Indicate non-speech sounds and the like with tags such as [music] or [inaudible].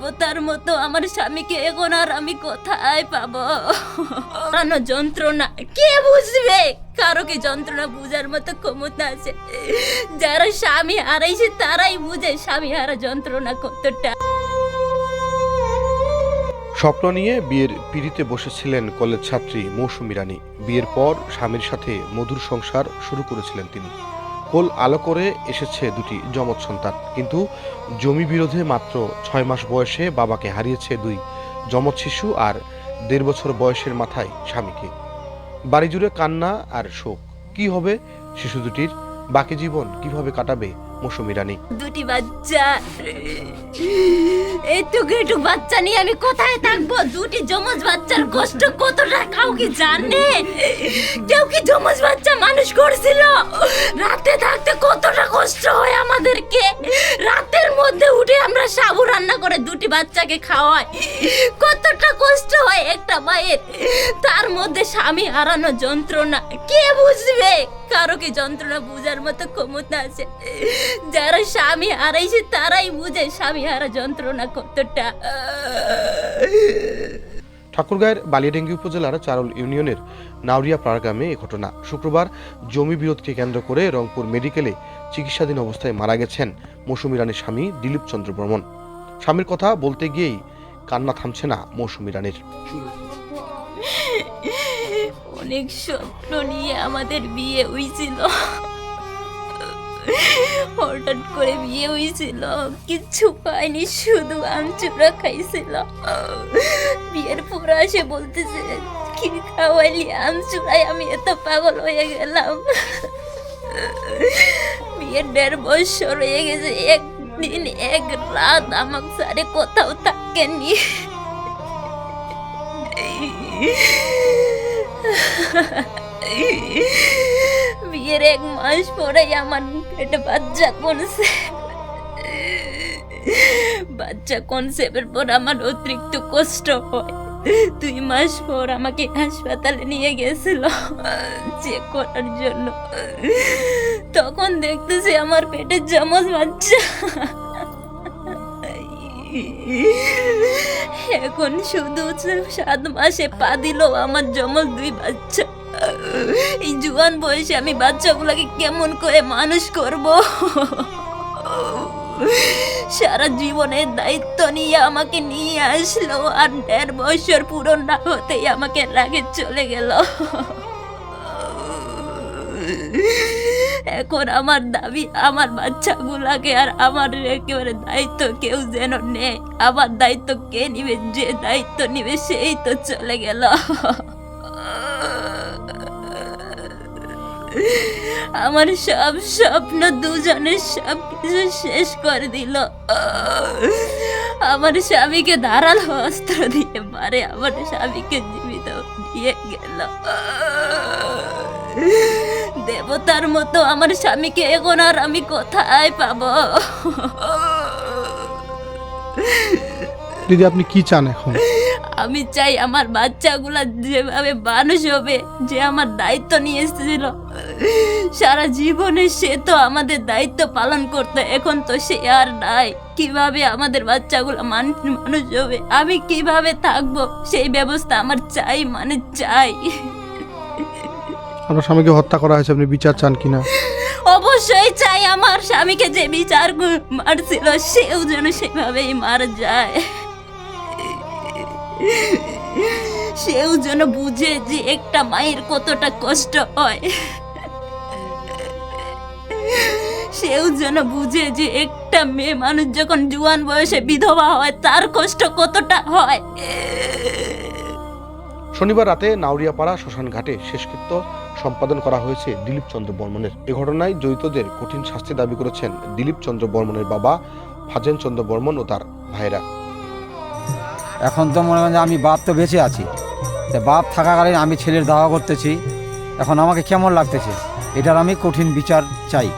দেবতার মতো আমার স্বামীকে এখন আর আমি কোথায় পাবো? হারানো যন্ত্রণা? কে বুঝবে? কারও কি যন্ত্রণা বুঝার মতো ক্ষমতা আছে? যারা স্বামী হারাইছে, তারাই বুঝে স্বামী হারা যন্ত্রণা কতটা। স্বপ্ন নিয়ে বিয়ের পিড়িতে বসেছিলেন কলেজ ছাত্রী মৌসুমী রানী। বিয়ের পর স্বামীর সাথে মধুর সংসার শুরু করেছিলেন তিনি। কোল আলো করে এসেছে দুটি যমজ সন্তান। কিন্তু জমি বিরোধে মাত্র ছয় মাস বয়সে বাবাকে হারিয়েছে দুই যমজ শিশু আর দেড় বছর বয়সের মাথায় স্বামীকে। বাড়ি জুড়ে কান্না আর শোক। কি হবে শিশু দুটির? বাকি জীবন কীভাবে কাটাবে মৌসুমী রানী? দুটি বাচ্চা। এটুকু এটুকু বাচ্চা নিয়ে আমি কোথায় থাকব? দুটি যমজ বাচ্চার কষ্ট কতটা? কাউকে জানে? কেউ কি যমজ বাচ্চা করছিল। রাতে থাকতে কতটা কষ্ট হয় আমাদেরকে। রাতের মধ্যে উঠে আমরা সাবু রান্না করে দুটি বাচ্চাকে খাওয়াই। কতটা কষ্ট হয় একটা মায়ের। তার মধ্যে স্বামী হারানো যন্ত্রণা। কে বুঝবে? কারও কি যন্ত্রণা বুঝার মতো ক্ষমতা আছে? যারা স্বামী হারাইছে তারাই বুঝে স্বামী হারা যন্ত্রণা কতটা। ঠাকুরগাঁয়ের বালিয়াডেঙ্গি উপজেলার চারল ইউনিয়নের নাউরিয়া পাড়া গ্রামে এ ঘটনা। শুক্রবার জমি বিরোধকে কেন্দ্র করে রংপুর মেডিকেলে চিকিৎসাধীন অবস্থায় মারা গেছেন মৌসুমী রানীর স্বামী দিলীপ চন্দ্র বর্মন। স্বামীর কথা বলতে গিয়েই কান্না থামছে না মৌসুমী রানীর। অনেক স্বপ্ন নিয়ে আমাদের বিয়ে হয়েছিল হঠাৎ করে বিয়ে হয়েছিল। কিচ্ছু পাইনি, শুধু আমচুরা খাইছিল। বিয়ের পর আসে বলতেছে, কি খাওয়াইলি? আমচুরাই আমি এত পাগল হয়ে গেলাম। বিয়ের দেড় বছর হয়ে গেছে, একদিন, এক রাত আমার সারে কোথাও থাকেনি। [laughs] বিয়ের এক মাস পরে আমার পেটে বাচ্চা কোনছে বাচ্চা কনসেপ্টের পর আমার অতিরিক্ত কষ্ট হয়। দুই মাস পর আমাকে হাসপাতালে নিয়ে গেছিল চেক করার জন্য। তখন দেখতেছি আমার পেটে জমজ বাচ্চা। এখন শুধু সাত মাসে পা দিল আমার জমজ দুই বাচ্চা। এই জুয়ান বয়সে আমি বাচ্চাগুলোকে কেমন করে মানুষ করব? সারা জীবনের দায়িত্ব নিয়ে আমাকে নিয়ে আসলো আর দেড় বছর পুরো না হতেই আমাকে রাগে চলে গেল। এখন আমার দাবি আমার বাচ্চাগুলাকে আর আমার একেবারে দায়িত্ব কেউ যেন নেই আমার দায়িত্ব কে নিবে, যে দায়িত্ব নিবে সেই তো চলে গেল। আমার সব স্বপ্ন দুজনের সব কিছু শেষ করে দিল। আমার স্বামীকে ধারালো অস্ত্র দিয়ে মারে, আমার স্বামীকে জীবিত দিয়ে গেল। দেবতার মতো আমার স্বামীকে এখন আর আমি কোথায় পাবো? দিদি, আপনি কি চান এখন? আমি চাই আমার বাচ্চাগুলা যেভাবে মানুষ হবে যে আমার দায়িত্ব নিয়ে এসেছিল। সারা জীবনে সে তো আমাদের দায়িত্ব পালন করতো এখন তো সে আর নাই। কীভাবে আমাদের বাচ্চাগুলো মান- মানুষ হবে? আমি কীভাবে থাকব? সেই ব্যবস্থা আমার চাই মানে চাই। আপনার স্বামীকে হত্যা করা হয়েছে আপনি বিচার চান কিনা? অবশ্যই চাই আমার স্বামীকে যে বিচার মারছিল সেও যেন সেভাবেই মারা যায়। সেও যেন বুঝে যে একটা মায়ের কতটা কষ্ট হয়। সেও যেন বুঝে যে একটা মেয়ে মানুষ যখন জুয়ান বয়সে বিধবা হয়, তার কষ্ট কতটা হয়। শনিবার রাতে নাউরিয়াপাড়া শ্মশান ঘাটে শেষকৃত্য সম্পাদন করা হয়েছে দিলীপ চন্দ্র বর্মনের। এ ঘটনায় জড়িতদের কঠিন শাস্তি দাবি করেছেন দিলীপ চন্দ্র বর্মনের বাবা ফাজেন চন্দ্র বর্মন ও তার ভাইরা এখন তো মনে হয় যে আমি বাপ তো বেঁচে আছি। তা বাপ থাকাকালীন আমি ছেলের দাওয়া করতেছি। এখন আমাকে কেমন লাগতেছে? এটার আমি কঠিন বিচার চাই।